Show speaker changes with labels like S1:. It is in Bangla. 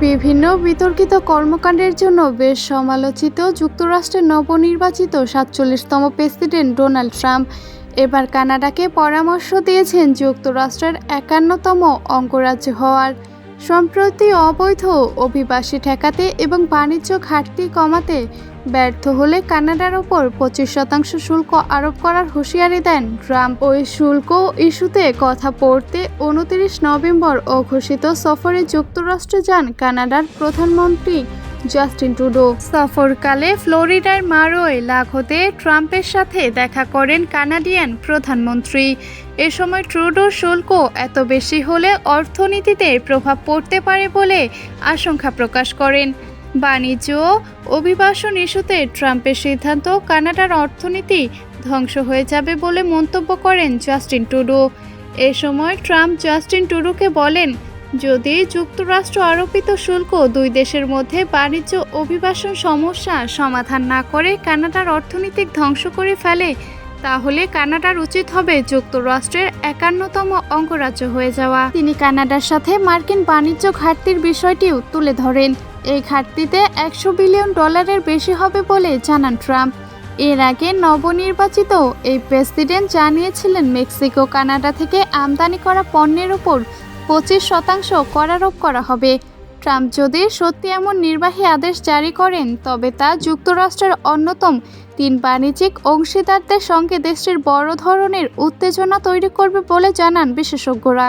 S1: বিভিন্ন বিতর্কিত কর্মকাণ্ডের জন্য বেশ সমালোচিত যুক্তরাষ্ট্রের নবনির্বাচিত সাতচল্লিশতম প্রেসিডেন্ট ডোনাল্ড ট্রাম্প। এবার কানাডাকে পরামর্শ দিয়েছেন যুক্তরাষ্ট্রের একান্নতম অঙ্গরাজ্য হওয়ার। সম্প্রতি অবৈধ অভিবাসী ঠেকাতে এবং বাণিজ্য ঘাটতি কমাতে ব্যর্থ হলে কানাডার ওপর পঁচিশ শতাংশ শুল্ক আরোপ করার হুঁশিয়ারি দেন ট্রাম্প। ওই শুল্ক ইস্যুতে কথা পড়তে উনত্রিশ নভেম্বর অঘোষিত সফরে যুক্তরাষ্ট্রে যান কানাডার প্রধানমন্ত্রী জাস্টিন টুডো সফরকালে ফ্লোরিডার মারোয় লাঘোতে ট্রাম্পের সাথে দেখা করেন কানাডিয়ান প্রধানমন্ত্রী। এ সময় ট্রুডোর শুল্ক এত বেশি হলে অর্থনীতিতে প্রভাব পড়তে পারে বলে আশঙ্কা প্রকাশ করেন। বাণিজ্য অভিবাসন ইস্যুতে ট্রাম্পের সিদ্ধান্ত কানাডার অর্থনীতি ধ্বংস হয়ে যাবে বলে মন্তব্য করেন জাস্টিন টুডো এ সময় ট্রাম্প জাস্টিন টুডুকে বলেন যদি যুক্তরাষ্ট্র আরোপিত শুল্ক দুই দেশের মধ্যে বাণিজ্য অভিবাসন সমস্যা সমাধান না করে কানাডার অর্থনৈতিক ধ্বংস করে ফেলে, তাহলে কানাডার উচিত হবে যুক্তরাষ্ট্রের একান্নতম অঙ্গরাজ্য হয়ে যাওয়া। তিনি কানাডার সাথে মার্কিন বাণিজ্য ঘাটতির বিষয়টিও তুলে ধরেন। এই ঘাটতিতে একশো বিলিয়ন ডলারের বেশি হবে বলে জানান ট্রাম্প। এর আগে নবনির্বাচিত এই প্রেসিডেন্ট জানিয়েছিলেন মেক্সিকো কানাডা থেকে আমদানি করা পণ্যের উপর পঁচিশ শতাংশ করারোপ করা হবে। ট্রাম্প যদি সত্যি এমন নির্বাহী আদেশ জারি করেন, তবে তা যুক্তরাষ্ট্রের অন্যতম তিন বাণিজ্যিক অংশীদারদের সঙ্গে দেশটির বড় ধরনের উত্তেজনা তৈরি করবে বলে জানান বিশেষজ্ঞরা।